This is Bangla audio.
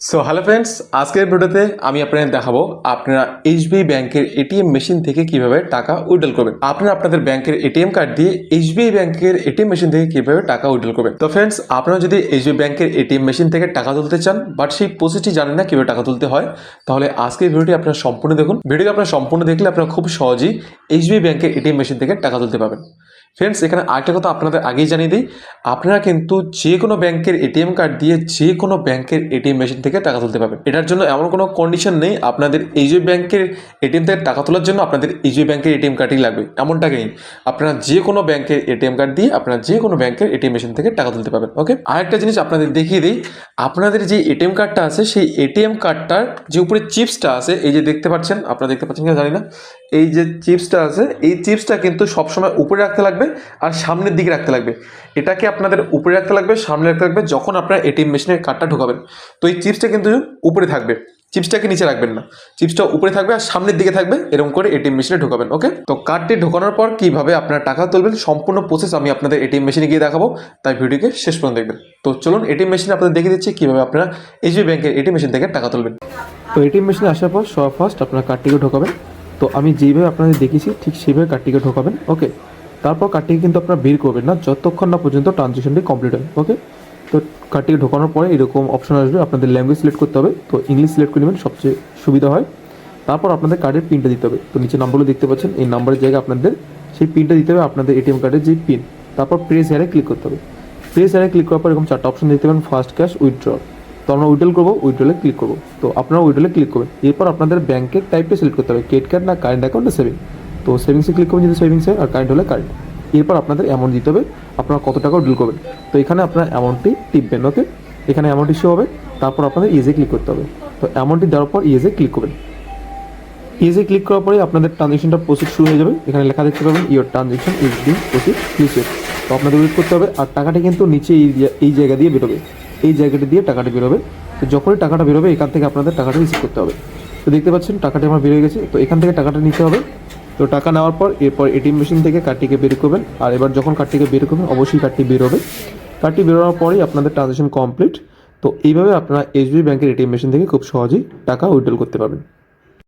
সো হ্যালো ফ্রেন্ডস আজকের ভিডিওতে আমি আপনাদের দেখাবো আপনারা এইচবিআই ব্যাংকের এটিএম মেশিন থেকে কীভাবে টাকা উইড্রল করবেন। আপনারা আপনাদের ব্যাংকের এটিএম কার্ড দিয়ে এইচবিআই ব্যাংকের এটিএম মেশিন থেকে কীভাবে টাকা উইড্রল করবেন। তো ফ্রেন্ডস আপনারা যদি এইচবিআই ব্যাংকের এটিএম মেশিন থেকে টাকা তুলতে চান বাট সেই প্রসেসটি জানেন না কীভাবে টাকা তুলতে হয়, তাহলে আজকের ভিডিওটি আপনারা সম্পূর্ণ দেখুন। ভিডিওটি আপনারা সম্পূর্ণ দেখলে আপনারা খুব সহজেই এইচবিআই ব্যাংকের এটিএম মেশিন থেকে টাকা তুলতে পারবেন। ফ্রেন্ডস এখানে আরেকটা কথা আপনাদের আগেই জানিয়ে দিই। আপনারা কিন্তু যে কোনো ব্যাংকের এটিএম কার্ড দিয়ে যে কোনো ব্যাংকের এটিএম মেশিন থেকে টাকা তুলতে পারবেন। এটার জন্য এমন কোনো কন্ডিশন নেই। আপনাদের এইচবি ব্যাংকের এটিএম থেকে টাকা তোলার জন্য আপনাদের এইচবি ব্যাংকের এটিএম কার্ডই লাগবে। এমনটা নেই আপনারা যে কোনো ব্যাংকের এটিএম কার্ড দিয়ে আপনারা যে কোনো ব্যাংকের এটিএম মেশিন থেকে টাকা তুলতে পারবেন। ওকে আরেকটা জিনিস আপনাদের দেখিয়ে দিই। আপনাদের যে এটিএম কার্ডটা আছে, সেই এটিএম কার্ডটার যে উপরে চিপসটা আছে, এই যে দেখতে পাচ্ছেন, আপনারা দেখতে পাচ্ছেন কিনা জানি না, এই যে চিপসটা আছে, এই চিপসটা কিন্তু সবসময় উপরে রাখতে লাগবে আর সামনের দিকে রাখতে লাগবে। এটাকে আপনাদের উপরে রাখতে লাগবে, সামনে রাখতে লাগবে, যখন আপনারা এটিএম মেশিনের কার্ডটা ঢোকাবেন। তো এই চিপসটা কিন্তু উপরে থাকবে। চিপসটাকে নিচে রাখবেন না। চিপসটা উপরে থাকবে আর সামনের দিকে থাকবে, এরকম করে এটিএম মেশিনে ঢোকাবেন ওকে তো কার্ডটি ঢোকানোর পর কীভাবে আপনার টাকা তুলবেন, সম্পূর্ণ প্রসেস আমি আপনাদের এটিএম মেশিনে গিয়ে দেখাবো, তাই ভিডিওকে শেষ পর্যন্ত দেখবেন। তো চলুন এটিএম মেশিনে আপনাদের দেখিয়ে দিচ্ছি কীভাবে আপনারা এইচবি ব্যাংকের এটিএম মেশিন থেকে টাকা তুলবেন। তো এটিএম মেশিনে আসার পর সব ফার্স্ট আপনার কার্ডটিকে ঢোকাবেন। তো আমি যেইভাবে আপনাদের দেখিয়েছি, ঠিক সেইভাবে কার্ডটিকে ঢোকাবেন ওকে তারপর কার্ডটিকে কিন্তু আপনারা বের করবেন না, যতক্ষণ না পর্যন্ত ট্রানজেকশনটি কমপ্লিট হয় ওকে তো কার্ডটিকে ঢোকানোর পরে এরকম অপশন আসবে, আপনাদের ল্যাঙ্গুয়েজ সিলেক্ট করতে হবে, তো ইংলিশ সিলেক্ট করে নেবেন, সবচেয়ে সুবিধা হয়। তারপর আপনাদের কার্ডের পিনটা দিতে হবে, তো নিচে নাম্বারগুলো দেখতে পাচ্ছেন, এই নাম্বারের জায়গায় আপনাদের সেই পিনটা দিতে হবে, আপনাদের এটিএম কার্ডের যে পিন তারপর প্রেস হেয়ারে ক্লিক করতে হবে। প্রেস হেয়ারে ক্লিক করার পর এরকম চারটা অপশন দেখতে পাবেন ফার্স্ট ক্যাশ উইথড্র তো আমরা উইড্রল করব উইড্রলে ক্লিক করব, তো আপনারা উইড্রলে ক্লিক করবেন, এরপর আপনাদের ব্যাংকের টাইপটা সিলেক্ট করতে হবে ক্রেডিট কার্ড না কারেন্ট অ্যাকাউন্ট না সেভিং তো সেভিংসে ক্লিক করবেন, যদি সেভিংসে আর কারেন্ট হলে কারেন্ট এরপর আপনাদের অ্যামাউন্ট দিতে হবে, আপনারা কত টাকা উইড্রল করবেন। তো এখানে আপনারা অ্যামাউন্টটি টিপবেন ওকে এখানে অ্যামাউন্ট ইস্যু হবে, তারপর আপনাদের ইজে ক্লিক করতে হবে। তো অ্যামাউন্টটি দেওয়ার পর ইজে ক্লিক করবেন। ইজে ক্লিক করার পরে আপনাদের ট্রানজেকশনটা প্রসিড শুরু হয়ে যাবে। এখানে লেখা দেখতে পাবেন your transaction is being please wait তো আপনাদের ওয়েট করতে হবে, আর টাকাটা কিন্তু নিচে এই এই জায়গা দিয়ে বেরোবে। এই জায়গাটা দিয়ে টাকাটা বেরোবে। তো যখনই টাকাটা বেরোবে, এখান থেকে আপনাদের টাকাটা রিসিভ করতে হবে। তো দেখতে পাচ্ছেন, টাকাটা আমার বেরোয় গেছে। তো এখান থেকে টাকাটা নিতে হবে। তো টাকা নেওয়ার পর এরপর এটিএম মেশিন থেকে কার্ডটিকে বের করবেন। আর এবার যখন কার্ডটিকে বের করবেন, অবশ্যই কার্ডটি বেরোবে কার্ডটি বেরোনোর পরেই আপনাদের ট্রানজেকশন কমপ্লিট তো এইভাবে আপনারা এসবিআই ব্যাংকের এটিএম মেশিন থেকে খুব সহজেই টাকা উইড্রল করতে পারবেন।